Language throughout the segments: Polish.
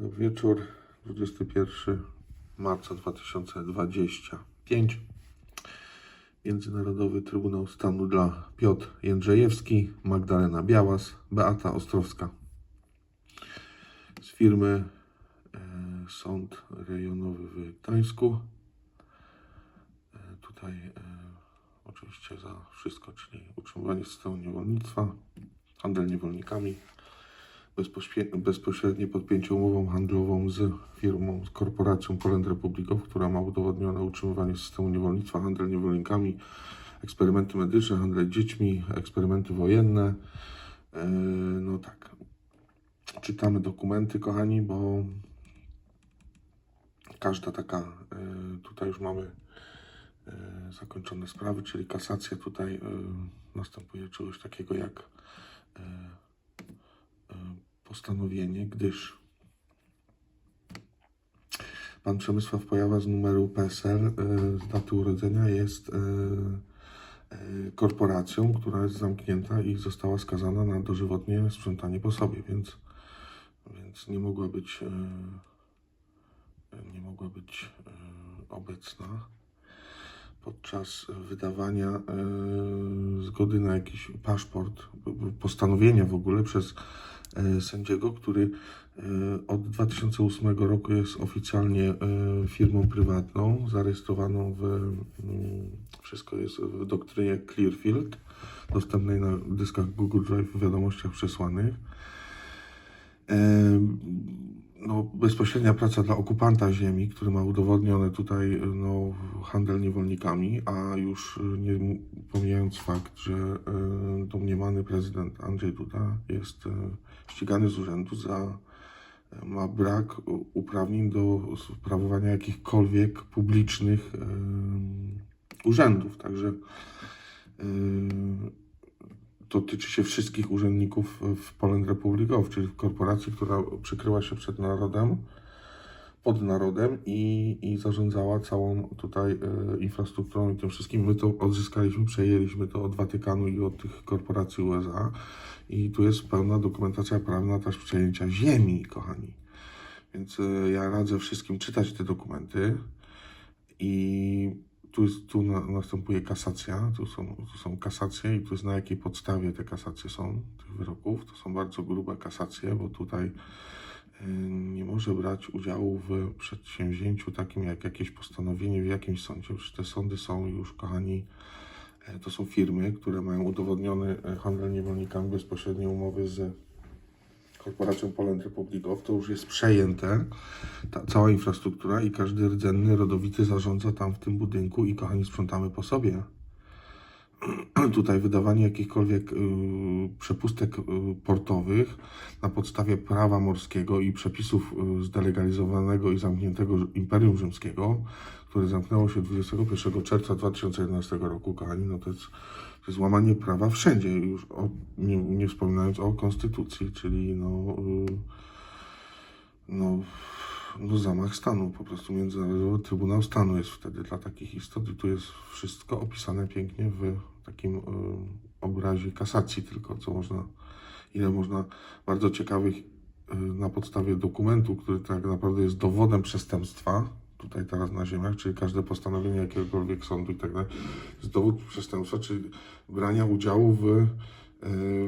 Wieczór, 21 marca 2025. Międzynarodowy Trybunał Stanu dla Piotr Jędrzejewski, Magdalena Białas, Beata Ostrowska. Z firmy e, Sąd Rejonowy w Gdańsku. E, tutaj e, oczywiście za wszystko, czyli utrzymywanie systemu niewolnictwa, handel niewolnikami, bezpośrednie podpięcie umową handlową z firmą, z korporacją Poland Republikow, która ma udowodnione utrzymywanie systemu niewolnictwa, handel niewolnikami, eksperymenty medyczne, handel dziećmi, eksperymenty wojenne. E, No tak. Czytamy dokumenty, kochani, bo każda taka, e, tutaj już mamy e, zakończone sprawy, czyli kasacja tutaj następuje czegoś takiego jak postanowienie, gdyż pan Przemysław Pojawa z numeru PESEL e, z daty urodzenia jest e, e, korporacją, która jest zamknięta i została skazana na dożywotnie sprzątanie po sobie, więc, więc nie mogła być nie mogła być obecna podczas wydawania e, zgody na jakiś paszport, postanowienia w ogóle przez e, sędziego, który e, od 2008 roku jest oficjalnie firmą prywatną, zarejestrowaną w, mm, wszystko jest w doktrynie Clearfield, dostępnej na dyskach Google Drive w wiadomościach przesłanych. No, bezpośrednia praca dla okupanta ziemi, który ma udowodnione tutaj no, handel niewolnikami, a już e, nie pomijając fakt, że e, domniemany prezydent Andrzej Duda jest e, ścigany z urzędu za ma brak uprawnień do sprawowania jakichkolwiek publicznych urzędów. Także dotyczy się wszystkich urzędników w Poland Republikow, czyli korporacji, która przykryła się przed narodem, pod narodem i, i zarządzała całą tutaj e, infrastrukturą i tym wszystkim. My to odzyskaliśmy, przejęliśmy to od Watykanu i od tych korporacji USA i tu jest pełna dokumentacja prawna też przejęcia ziemi, kochani. Więc e, ja radzę wszystkim czytać te dokumenty i tu, jest, tu na, następuje kasacja, tu są, tu są kasacje i tu jest na jakiej podstawie te kasacje są, tych wyroków. To są bardzo grube kasacje, bo tutaj y, nie może brać udziału w przedsięwzięciu takim jak jakieś postanowienie w jakimś sądzie. Już te sądy są już, kochani, e, to są firmy, które mają udowodniony e, handel niewolnikami, bezpośrednie umowy z korporacją Poland Republikow, to już jest przejęte, ta cała infrastruktura i każdy rdzenny, rodowity zarządza tam w tym budynku i kochani sprzątamy po sobie. Tutaj wydawanie jakichkolwiek y, przepustek y, portowych na podstawie prawa morskiego i przepisów y, zdelegalizowanego i zamkniętego Imperium Rzymskiego, które zamknęło się 21 czerwca 2011 roku, kochani, no to jest, to jest łamanie prawa wszędzie, już o, nie, nie wspominając o konstytucji, czyli no, y, no, no zamach stanu, po prostu Międzynarodowy Trybunał Stanu jest wtedy dla takich istot i tu jest wszystko opisane pięknie w takim y, obrazie kasacji tylko, co można, ile można bardzo ciekawych y, na podstawie dokumentu, który tak naprawdę jest dowodem przestępstwa, tutaj teraz na ziemiach, czyli każde postanowienie jakiegokolwiek sądu i tak dalej, jest dowód przestępstwa, czyli brania udziału w, y,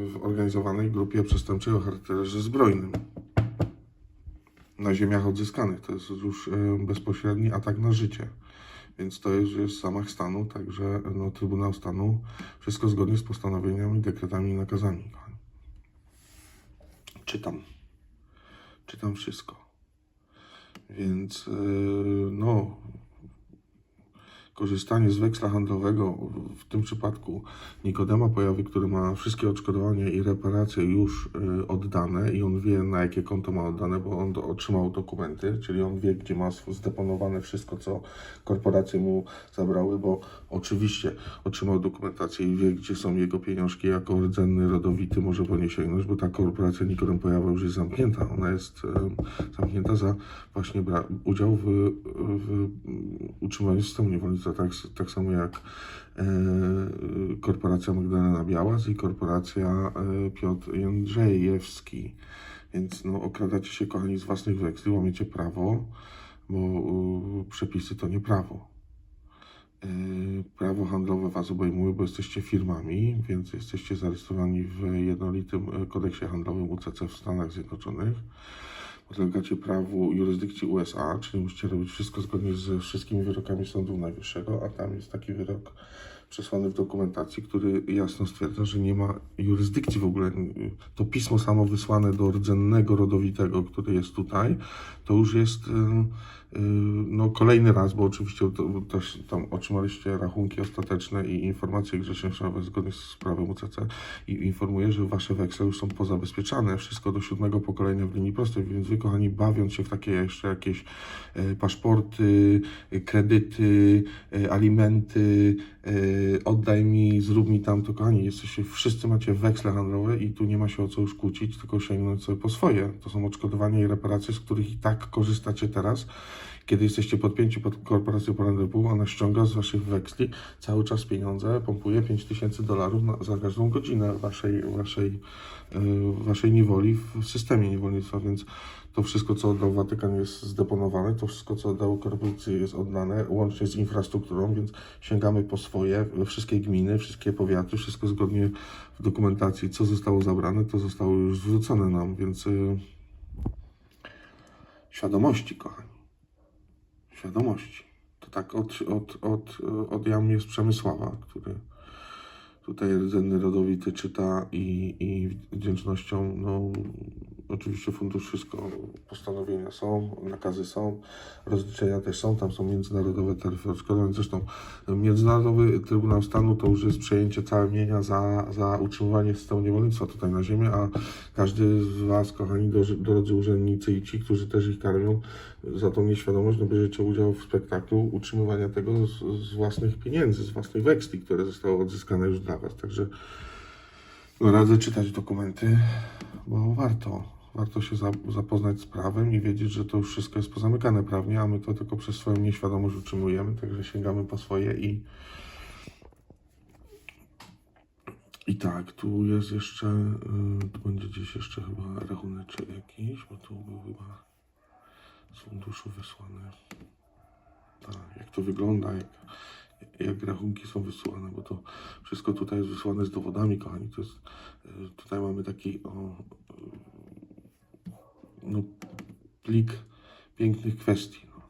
w organizowanej grupie przestępczej o charakterze zbrojnym na ziemiach odzyskanych. To jest już e, bezpośredni atak na życie. Więc to jest, jest zamach stanu, także no, Trybunał Stanu wszystko zgodnie z postanowieniami, dekretami i nakazami. Czytam. Czytam wszystko. Więc e, no, korzystanie z weksla handlowego, w- tym przypadku Nikodema Pojawy, który ma wszystkie odszkodowania i reparacje już y, oddane i on wie na jakie konto ma oddane, bo on otrzymał dokumenty, czyli on wie gdzie ma zdeponowane wszystko, co korporacje mu zabrały, bo oczywiście otrzymał dokumentację i wie gdzie są jego pieniążki, jako rdzenny, rodowity może po nie sięgnąć, bo ta korporacja Nikodem Pojawa już jest zamknięta. Ona jest y, zamknięta za właśnie udział w, w utrzymaniu systemu niewolnictwa, tak, tak samo jak e, korporacja Magdalena Białas i korporacja e, Piotr Jędrzejewski. Więc no, okradacie się, kochani, z własnych weksli, łamiecie prawo, bo przepisy to nie prawo. Y, Prawo handlowe Was obejmuje, bo jesteście firmami, więc jesteście zarejestrowani w jednolitym kodeksie handlowym UCC w Stanach Zjednoczonych. Podlegacie prawu jurysdykcji USA, czyli musicie robić wszystko zgodnie ze wszystkimi wyrokami Sądu Najwyższego, a tam jest taki wyrok przesłany w dokumentacji, który jasno stwierdza, że nie ma jurysdykcji w ogóle. To pismo samo wysłane do rdzennego rodowitego, który jest tutaj, to już jest y, y, no, kolejny raz, bo oczywiście też tam otrzymaliście rachunki ostateczne i informacje grzecznościowe zgodnie z prawem UCC i informuję, że wasze weksle już są pozabezpieczane, wszystko do siódmego pokolenia w linii prostej, więc wy kochani bawiąc się w takie jeszcze jakieś e, paszporty, e, kredyty, e, alimenty, oddaj mi, zrób mi tam, to kochani, jesteście, wszyscy macie weksle handlowe i tu nie ma się o co już kłócić, tylko sięgnąć sobie po swoje. To są odszkodowania i reparacje, z których i tak korzystacie teraz, kiedy jesteście podpięci pod korporacją Poland Pół, ona ściąga z waszych weksli cały czas pieniądze, pompuje 5000 dolarów za każdą godzinę waszej, waszej, yy, waszej niewoli w systemie niewolnictwa, więc to wszystko, co oddał Watykan jest zdeponowane, to wszystko, co oddał korporacji jest oddane, łącznie z infrastrukturą, więc sięgamy po swoje, wszystkie gminy, wszystkie powiaty, wszystko zgodnie w dokumentacji, co zostało zabrane, to zostało już zwrócone nam, więc yy, świadomości, kochani świadomości. To tak od, od, od, od jam jest Przemysława, który tutaj rdzenny rodowity czyta i, i wdzięcznością, no oczywiście fundusz wszystko, postanowienia są, nakazy są, rozliczenia też są, tam są międzynarodowe taryfy odszkodowań, zresztą Międzynarodowy Trybunał Stanu to już jest przejęcie całe mienia za, za utrzymywanie systemu niewolnictwa tutaj na ziemię, a każdy z Was, kochani drodzy, urzędnicy i ci, którzy też ich karmią, za tą nieświadomość, no bierzecie udział w spektaklu utrzymywania tego z, z własnych pieniędzy, z własnej weksli, które zostały odzyskane już dla Was. Także no, radzę czytać dokumenty, bo warto. Warto się za, zapoznać z prawem i wiedzieć, że to już wszystko jest pozamykane prawnie, a my to tylko przez swoją nieświadomość utrzymujemy, także sięgamy po swoje i i tak, tu jest jeszcze, y, tu będzie gdzieś jeszcze chyba rachuneczek jakiś, bo tu był chyba z funduszu wysłany. Tak, jak to wygląda, jak, jak rachunki są wysyłane, bo to wszystko tutaj jest wysłane z dowodami, kochani. To jest, y, tutaj mamy taki o, no, plik pięknych kwestii. No,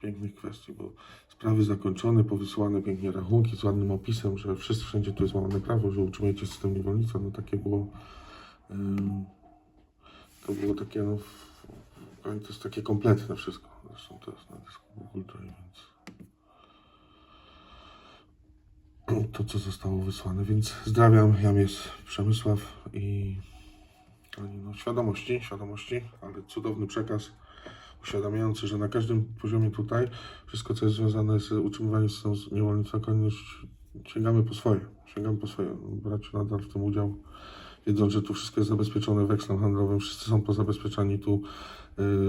pięknych kwestii, bo sprawy zakończone, powysyłane pięknie rachunki z ładnym opisem, że wszyscy wszędzie tu jest łamane prawo, że utrzymujecie system niewolnictwa. No takie było. to było takie, no, w- to jest takie kompletne wszystko. Zresztą to jest na dysku Google więc to, co zostało wysłane. Więc zdrawiam, jam jest Przemysław i oni, no, świadomości, świadomości, ale cudowny przekaz uświadamiający, że na każdym poziomie tutaj wszystko, co jest związane z utrzymywaniem systemu niewolnictwa, konieczność sięgamy po swoje, sięgamy po swoje. Brać nadal w tym udział, wiedząc, że tu wszystko jest zabezpieczone wekslem handlowym, wszyscy są pozabezpieczani, tu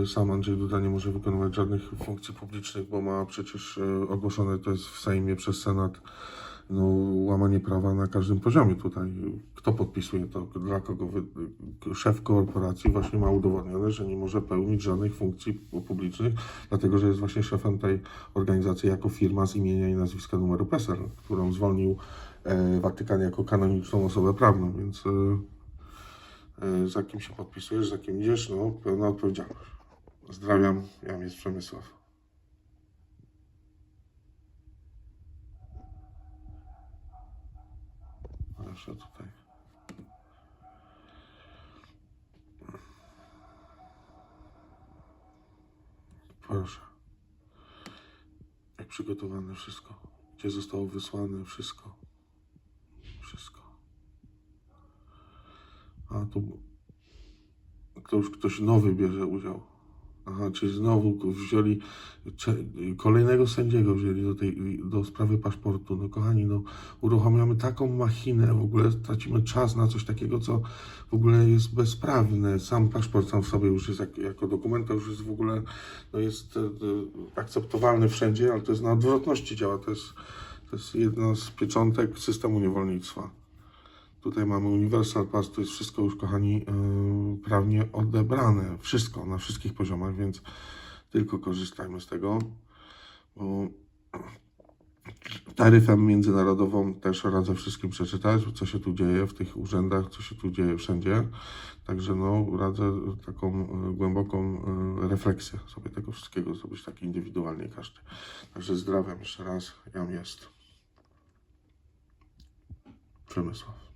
y, sam Andrzej Duda nie może wykonywać żadnych funkcji publicznych, bo ma przecież y, ogłoszone to jest w Sejmie przez Senat no, łamanie prawa na każdym poziomie tutaj. Kto podpisuje to, dla kogo wy, szef korporacji właśnie ma udowodnione, że nie może pełnić żadnych funkcji publicznych, dlatego że jest właśnie szefem tej organizacji jako firma z imienia i nazwiska numeru PESEL, którą zwolnił e, Watykan jako kanoniczną osobę prawną, więc e, e, za kim się podpisujesz, za kim idziesz, no pełna odpowiedzialność. Zdrawiam, Jan jest Przemysław. Proszę tutaj. Proszę. Jak przygotowane wszystko. Gdzie zostało wysłane wszystko. Wszystko. A tu ktoś, ktoś nowy bierze udział. Aha, czyli znowu wzięli kolejnego sędziego wzięli do tej do sprawy paszportu. No kochani, no uruchamiamy taką machinę, w ogóle tracimy czas na coś takiego, co w ogóle jest bezprawne. Sam paszport sam w sobie już jest jak, jako dokument, już jest w ogóle no jest e, e, akceptowalny wszędzie, ale to jest na odwrotności działa. To jest, to jest jedna z pieczątek systemu niewolnictwa. Tutaj mamy Universal Pass, to jest wszystko już, kochani, yy, prawnie odebrane. Wszystko, na wszystkich poziomach, więc tylko korzystajmy z tego, bo taryfę międzynarodową też radzę wszystkim przeczytać, co się tu dzieje w tych urzędach, co się tu dzieje wszędzie. Także no, radzę taką y, głęboką y, refleksję sobie tego wszystkiego zrobić tak indywidualnie każdy. Także zdrawiam jeszcze raz, jam jest. Przemysław.